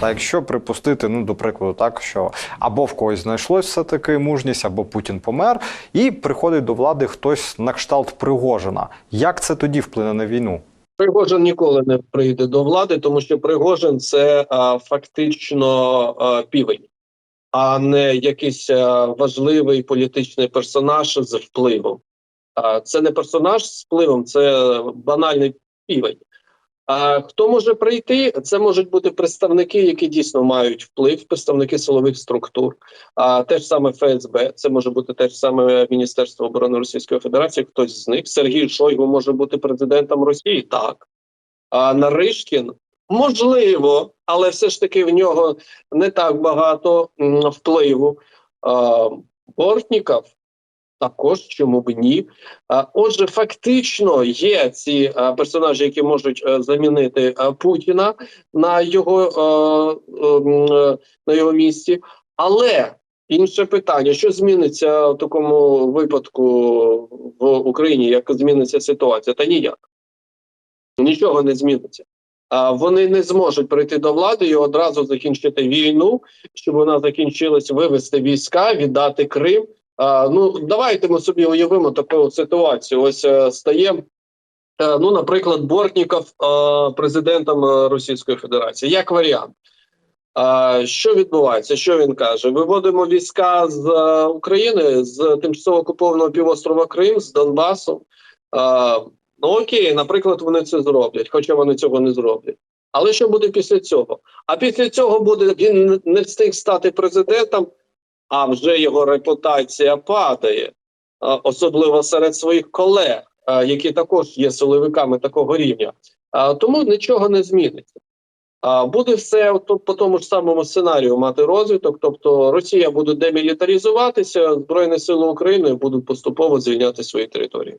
Та якщо припустити, ну до прикладу, так що або в когось знайшлось все таки мужність, або Путін помер, і приходить до влади хтось на кшталт Пригожина. Як це тоді вплине на війну? Пригожин ніколи не прийде до влади, тому що Пригожин це а, фактично а, півень, а не якийсь а, важливий політичний персонаж з впливом. А, це не персонаж з впливом, це банальний півень. А хто може прийти? Це можуть бути представники, які дійсно мають вплив, представники силових структур, а те ж саме ФСБ, це може бути те ж саме Міністерство оборони Російської Федерації. Хтось з них Сергій Шойгу може бути президентом Росії. Так а Наришкін можливо, але все ж таки в нього не так багато впливу. А, Бортніков також чому б ні. Отже, фактично є ці персонажі, які можуть е, замінити Путіна на його, е, ем, е, на його місці. Але інше питання: що зміниться в такому випадку в Україні? Як зміниться ситуація? Та ніяк. Нічого не зміниться. Вони не зможуть прийти до влади і одразу закінчити війну, щоб вона закінчилась, вивести війська, віддати Крим. А, ну давайте ми собі уявимо таку ситуацію. Ось е, стає, е, ну, наприклад, Бортніков е, президентом е, Російської Федерації, як варіант. Що відбувається? Що він каже? Виводимо війська з е, України з тимчасово окупованого півострова Крим, з Донбасу. Ну окей, наприклад, вони це зроблять, хоча вони цього не зроблять. Але що буде після цього? А після цього буде він не встиг стати президентом, а вже його репутація падає, особливо серед своїх колег, які також є силовиками такого рівня. Тому нічого не зміниться. Буде все по тому ж самому сценарію мати розвиток. Тобто Росія буде демілітаризуватися, Збройні сили України будуть поступово звільняти свої території.